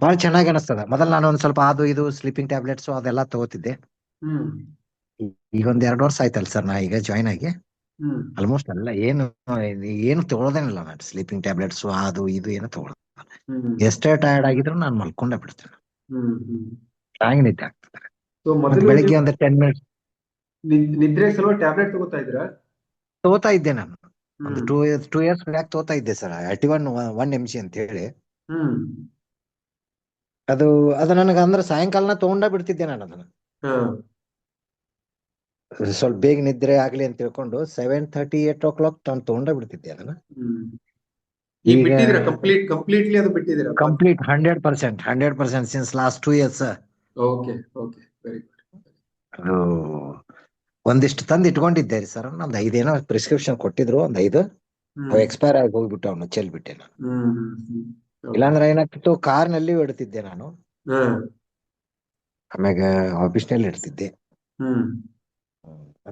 ಬಹಳ ಚೆನ್ನಾಗಿ ಅನಿಸ್ತದ. ಮೊದಲು ನಾನು ಒಂದ್ ಸ್ವಲ್ಪ ಅದು ಇದು ಸ್ಲೀಪಿಂಗ್ ಟ್ಯಾಬ್ಲೆಟ್ಸ್ ಅದೆಲ್ಲ ತಗೋತಿದ್ದೆ. ಈಗೊಂದ್ ಈಗ ಒಂದ್ ಎರಡು ವರ್ಷ ಆಯ್ತಲ್ಲ ಸರ್ ನಾ ಈಗ ಜಾಯ್ನ್ ಆಗಿ. ಆಲ್ಮೋಸ್ಟ್ ಎಲ್ಲ ಏನು ಏನು ತಗೊಳ್ಳೋದೇನಿಲ್ಲ ನಾನು. ಸ್ಲೀಪಿಂಗ್ ಟ್ಯಾಬ್ಲೆಟ್ಸ್ ಅದು ಇದು ಏನು ತಗೊಳ್ಳೋದು ಹ್ಮ್. ಎಷ್ಟೇ ಟಯರ್ಡ್ ಆಗಿದ್ರು ನಾನು ಮಲ್ಕೊಂಡೇ ಬಿಡ್ತೇನೆ. ಚೆನ್ನಾಗಿ ನಿದ್ದೆ ಆಗ್ತದೆ. ಬೆಳಿಗ್ಗೆ ಒಂದು ಟೆನ್ ಮಿನಿಟ್ಸ್ ನಿದ್- ನಿದ್ರೆ ಸಲುವಾಗಿ ಟ್ಯಾಬ್ಲೆಟ್ ತಗೋತಾ ಇದ್ರ? ತಗೋತಾ ಇದ್ದೆ ನಾನು. ಒಂದು two years two years back ತಗೋತಾ ಇದ್ದೆ ಸರ್. ಅಲ್ಟಿ ಒನ್ ಒನ್ ಎಂ ಸಿ ಅಂತ ಹೇಳಿ. ಅದು ಅದು ನನಗ ಅಂದ್ರ ಸಾಯಂಕಾಲನ ತಗೊಂಡ ಬಿಡ್ತಿದ್ದೆ ನಾನು ಅದನ್ನ. ಸ್ವಲ್ಪ ಬೇಗ ನಿದ್ರೆ ಆಗ್ಲಿ ಅಂತ ತಿಳ್ಕೊಂಡು seven thirty eight o'clock ನಾನು ತಗೊಂಡ ಬಿಡ್ತಿದ್ದೆ ಅದನ್ನ. Complete hundred percent hundred percent since last two years ಅದು ಒಂದಿಷ್ಟು ತಂದು ಇಟ್ಕೊಂಡಿದ್ದೆ ರೀ ಸರ್ ನಮ್ದು ಐದೇನೋ ಪ್ರಿಸ್ಕ್ರಿಪ್ಷನ್ ಕೊಟ್ಟಿದ್ರು ಒಂದ್ ಐದು. ಎಕ್ಸ್ಪೈರ್ ಆಗಿ ಹೋಗ್ಬಿಟ್ಟು ಅವನು ಚೆಲ್ಬಿಟ್ಟೆ ನಾನು ಇಲ್ಲಾಂದ್ರೆ ಏನಾಗ್ತಿತ್ತು? ಕಾರ್ನಲ್ಲಿ ಇಡ್ತಿದ್ದೆ ನಾನು. ಆಮ್ಯಾಗ ಆಫೀಸ್ನಲ್ಲಿ ಇಡ್ತಿದ್ದೆ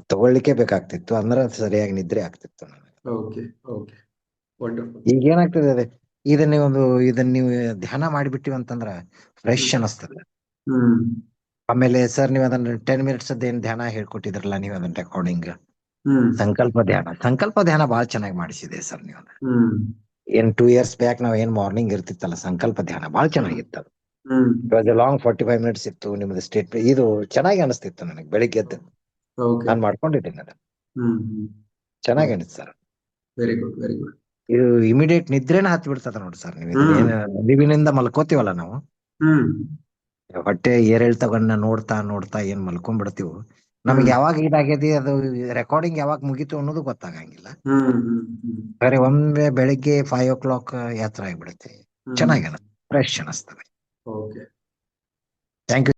ತಗೊಳ್ಳಿಕ್ಕೆ ಬೇಕಾಗ್ತಿತ್ತು. ಅಂದ್ರ ಸರಿಯಾಗಿ ನಿದ್ರೆ ಆಗ್ತಿತ್ತು ನನಗೆ. ಈಗ ಏನಾಗ್ತದೆ ಅದೇ? ಇದನ್ನ ಒಂದು ಇದನ್ನ ನೀವು ಧ್ಯಾನ ಮಾಡಿಬಿಟ್ಟಿವಿ ಅಂತಂದ್ರ ಫ್ರೆಶ್ ಅನಸ್ತದ. ಆಮೇಲೆ ಸರ್ ನೀವು ಅದನ್ನ ಟೆನ್ ಮಿನಿಟ್ಸ್ ಏನ್ ಧ್ಯಾನ ಹೇಳ್ಕೊಟ್ಟಿದ್ರಲ್ಲ ನೀವು ಅದನ್ನ ರೆಕಾರ್ಡಿಂಗ್ ಸಂಕಲ್ಪ ಧ್ಯಾನ. ಸಂಕಲ್ಪ ಧ್ಯಾನ ಬಹಳ ಚೆನ್ನಾಗಿ ಮಾಡಿಸಿದೆ ಸರ್ ನೀವು. ಹ್ಮ್. ಏನ್ ಟೂ ಇಯರ್ಸ್ ಬ್ಯಾಕ್ ನಾವ್ ಏನ್ ಮಾರ್ನಿಂಗ್ ಇರ್ತಿತ್ತಲ್ಲ ಸಂಕಲ್ಪ ಧ್ಯಾನ ಬಹಳ ಚೆನ್ನಾಗಿತ್ತು ಅದು. ಲಾಂಗ್ ಫಾರ್ಟಿ ಫೈವ್ ಮಿನಿಟ್ಸ್ ಇತ್ತು ನಿಮ್ದು ಸ್ಟೇಟ್ ಇದು ಚೆನ್ನಾಗಿ ಅನಿಸ್ತಿತ್ತು ನನಗೆ ಬೆಳಿಗ್ಗೆ ಎದ್ದು. ನಾನು ಮಾಡ್ಕೊಂಡಿದ್ದೀನಿ ಅದನ್ನ. ಚೆನ್ನಾಗಿ ಅನಿಸ್ತು sir. Very good very good ಇದು ಇಮಿಡಿಯೇಟ್ ನಿದ್ರೆನ ಹತ್ತಿ ಬಿಡ್ತದ ನೋಡಿ ಸರ್ ನೀವು. ನಿಲುವಿನಿಂದ ಮಲ್ಕೋತೀವಲ್ಲ ನಾವು? ಹೊಟ್ಟೆ ಏರೇಳ್ ತಗೊಂಡ ನೋಡ್ತಾ ನೋಡ್ತಾ ಏನ್ ಮಲ್ಕೊಂಡ್ಬಿಡ್ತೀವಿ? ನಮ್ಗೆ. ಯಾವಾಗ ಇದಾಗೈತಿ ಅದು ರೆಕಾರ್ಡಿಂಗ್ ಯಾವಾಗ ಮುಗೀತು ಅನ್ನೋದು ಗೊತ್ತಾಗಂಗಿಲ್ಲ. ಬರೀ ಒಮ್ಮೆ ಬೆಳಿಗ್ಗೆ ಫೈವ್ ಓ ಕ್ಲಾಕ್ ಯಾತ್ರ ಆಗ್ಬಿಡುತ್ತೆ. ಚೆನ್ನಾಗಿ ಫ್ರೆಶ್ ಅನಿಸ್ತದೆ. Thank you